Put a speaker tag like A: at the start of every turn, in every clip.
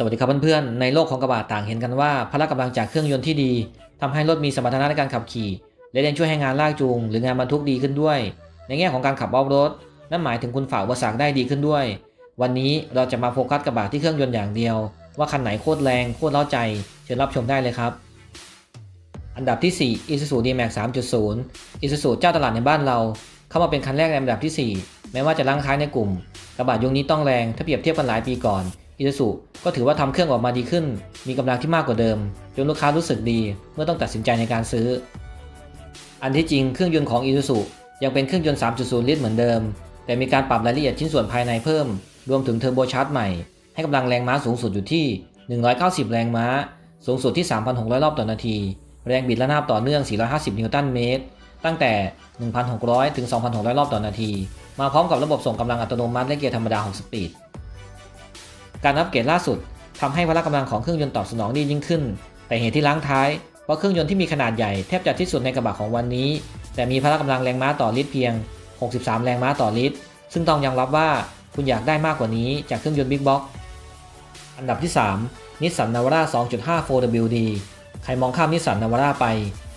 A: สวัสดีครับเพื่อนๆ ในโลกของกระบะต่างเห็นกันว่าพละกำลังจากเครื่องยนต์ที่ดีทำให้รถมีสมรรถนะในการขับขี่ และยังช่วยให้งานลากจูง หรืองานบรรทุกดีขึ้นด้วย ในแง่ของการขับออฟรดนั่นหมายถึงคุณฝ่าอุปสรรคได้ดีขึ้นด้วย วันนี้เราจะมาโฟกัสกระบะที่เครื่องยนต์อย่างเดียว ว่าคันไหนโคตรแรงโคตรเล้าใจ เชิญรับชมได้เลยครับ อันดับที่ 4 Isuzu D-Max 3.0 Isuzu เจ้าตลาดในบ้านเรา เข้ามาเป็นคันแรกในอันดับที่ 4 แม้ว่าจะลังท้ายในกลุ่ม กระบะยุคนี้ต้องแรงถ้าเปรียบเทียบกันหลายปีก่อน Isuzu ก็ถือว่าทำเครื่องออกมาดีขึ้น มีกำลังที่มากกว่าเดิม จนลูกค้ารู้สึกดีเมื่อต้องตัดสินใจในการซื้อ อันที่จริงเครื่องยนต์ของ Isuzu ยังเป็นเครื่องยนต์ 3.0 ลิตรเหมือนเดิม แต่มีการปรับรายละเอียดชิ้นส่วนภายในเพิ่ม รวมถึงเทอร์โบชาร์จใหม่ ให้กำลังแรงม้าสูงสุดอยู่ที่ 190 แรงม้า สูงสุดที่ 3,600 รอบต่อนาที แรงบิดระนาบต่อเนื่อง 450 นิวตันเมตร ตั้งแต่ 1,600 ถึง 2,600 รอบต่อนาที มาพร้อมกับระบบส่งกำลังอัตโนมัติและเกียร์ธรรมดา 6 สปีด การอัปเกรดล่าสุดทำให้พละกำลังของเครื่องยนต์ตอบสนองดียิ่งขึ้น แต่เหตุที่ล้างท้าย เพราะเครื่องยนต์ที่มีขนาดใหญ่แทบจะที่สุดในกระบะของวันนี้ แต่มีพละกำลังแรงม้าต่อลิตรเพียง 63 แรงม้าต่อลิตร ซึ่งต้องยอมรับว่าคุณอยากได้มากกว่านี้จากเครื่องยนต์บิ๊กบ็อกอันดับที่ 3 นิสสันนาวาร่า2.5 4WD ใครมองข้ามนิสสันนาวาร่าไป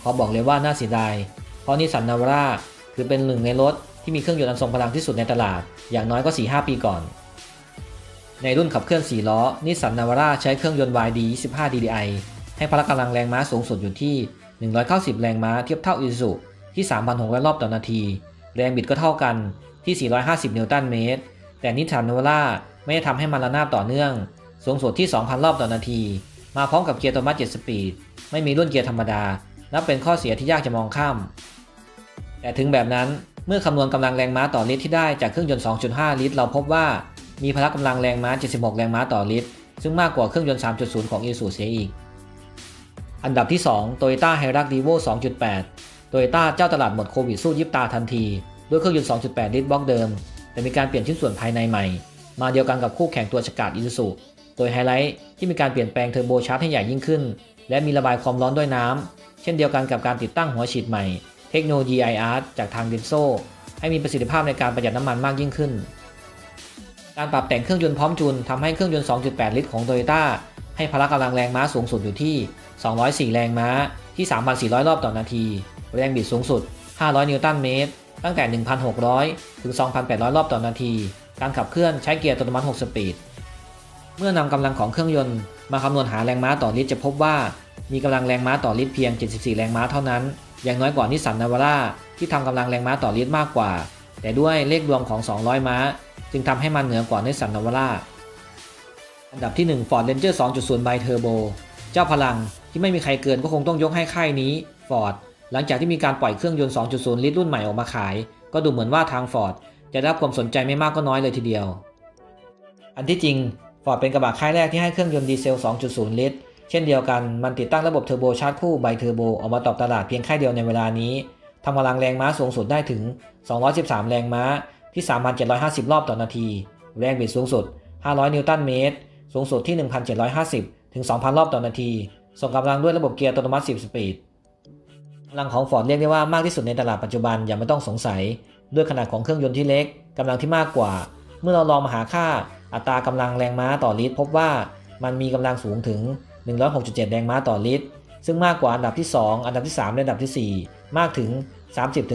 A: ขอบอกเลยว่าน่าเสียดาย เพราะนิสสันนาวาร่าคือเป็นหนึ่งในรถที่มีเครื่องยนต์อันทรงพลังที่สุดในตลาด อย่างน้อยก็ 4-5 ปีก่อน ในรุ่นขับเคลื่อน 4 ล้อ นิสสันนาวาร่าใช้เครื่องยนต์ YD 25 DDI ให้พละกำลังแรงม้าสูงสุดอยู่ที่ 190 แรงม้าเทียบเท่า Isuzu ที่ 3,600 รอบต่อนาที แรงบิดก็เท่ากันที่ 450 นิวตันเมตร แต่นิสสันนาวาร่าไม่ได้ทำให้มันระนาบต่อเนื่อง สูงสุดที่ 2,000 รอบต่อนาที มาพร้อมกับเกียร์อัตโนมัติ7สปีด ไม่มีรุ่นเกียร์ธรรมดา นับเป็นข้อเสียที่ยากจะมองข้าม แต่ถึงแบบนั้นเมื่อคำนวณกำลังแรงม้าต่อลิตรที่ได้จากเครื่องยนต์ 2.5 ลิตร เราพบว่า มีพละกำลังแรงม้า 76 แรงม้าต่อลิตร ซึ่งมากกว่าเครื่องยนต์ 3.0 ของ Isuzu เสียอีก อันดับที่2 Toyota Hilux Revo 2.8 Toyota เจ้าตลาดหมดโควิดสู้ยิบตาทันที ด้วยเครื่องยนต์ 2.8 ลิตรบล็อกเดิม แต่มีการเปลี่ยนชิ้นส่วนภายในใหม่ มาเดียวกันกับคู่แข่งตัวฉกาด Isuzu โดยไฮไลท์ที่มีการเปลี่ยนแปลงเทอร์โบชาร์จให้ใหญ่ยิ่งขึ้น และมีระบายความร้อนด้วยน้ำ เช่นเดียวกันกับการติดตั้งหัวฉีดใหม่ เทคโนโลยี IR จากทางดินโซให้มีประสิทธิภาพในการประหยัดน้ำมันมากยิ่งขึ้น การปรับแต่งเครื่องยนต์พร้อมจูนทำให้เครื่องยนต์ 2.8 ลิตรของ Toyota ให้พละกำลังแรงม้าสูงสุดอยู่ที่ 204 แรงม้าที่ 3,400 รอบต่อนาที แรงบิดสูงสุด 500 นิวตันเมตร ตั้งแต่ 1,600 ถึง 2,800 รอบต่อนาที การขับเคลื่อนใช้เกียร์อัตโนมัติ 6 สปีด เมื่อนำกำลังของเครื่องยนต์มาคำนวณหาแรงม้าต่อลิตรจะพบว่า มีกำลังแรงม้าต่อลิตรเพียง 74 แรงม้าเท่านั้น อย่างน้อยกว่านิสสันนาวาร่าที่ทำกำลังแรงม้าต่อลิตรมากกว่า แต่ด้วยเลขรวมของ 200 ม้า จึงทำให้มันเหนือกว่านิสสันนาวาร่าอันดับที่1 Ford Ranger 2.0 By Turbo เจ้าพลังที่ไม่มีใครเกินก็คงต้องยกให้ค่ายนี้ Ford หลังจากที่มีการปล่อยเครื่องยนต์ 2.0 ลิตรรุ่นใหม่ออกมาขาย ก็ดูเหมือนว่าทาง Ford จะได้รับความสนใจไม่มากก็น้อยเลยทีเดียว อันที่จริง Ford เป็นกระบะค่ายแรกที่ให้เครื่องยนต์ดีเซล 2.0 ลิตร เช่นเดียวกันมันติดตั้งระบบเทอร์โบชาร์จคู่ไบเทอร์โบออกมาตอบตลาดเพียงค่ายเดียวในเวลานี้ทำกำลังแรงม้าสูงสุดได้ถึง 213 แรงม้า ที่ 3,750 รอบต่อนาที แรงบิดสูงสุด 500 นิวตันเมตร สูงสุดที่ 1,750 ถึง 2,000 รอบต่อนาที ส่งกำลังด้วยระบบเกียร์อัตโนมัติ 10 สปีดกำลังของ Ford เรียกได้ว่ามากที่สุดในตลาดปัจจุบันอย่างไม่ต้องสงสัย ด้วยขนาดของเครื่องยนต์ที่เล็กกำลังที่มากกว่า เมื่อเราลองมาหาค่าอัตรากำลังแรงม้าต่อลิตร พบว่ามันมีกำลังสูงถึง 106.7 แรงม้าต่อลิตร ซึ่งมากกว่าอันดับที่ 2 อันดับที่ 3 และอันดับที่ 4 มากถึง30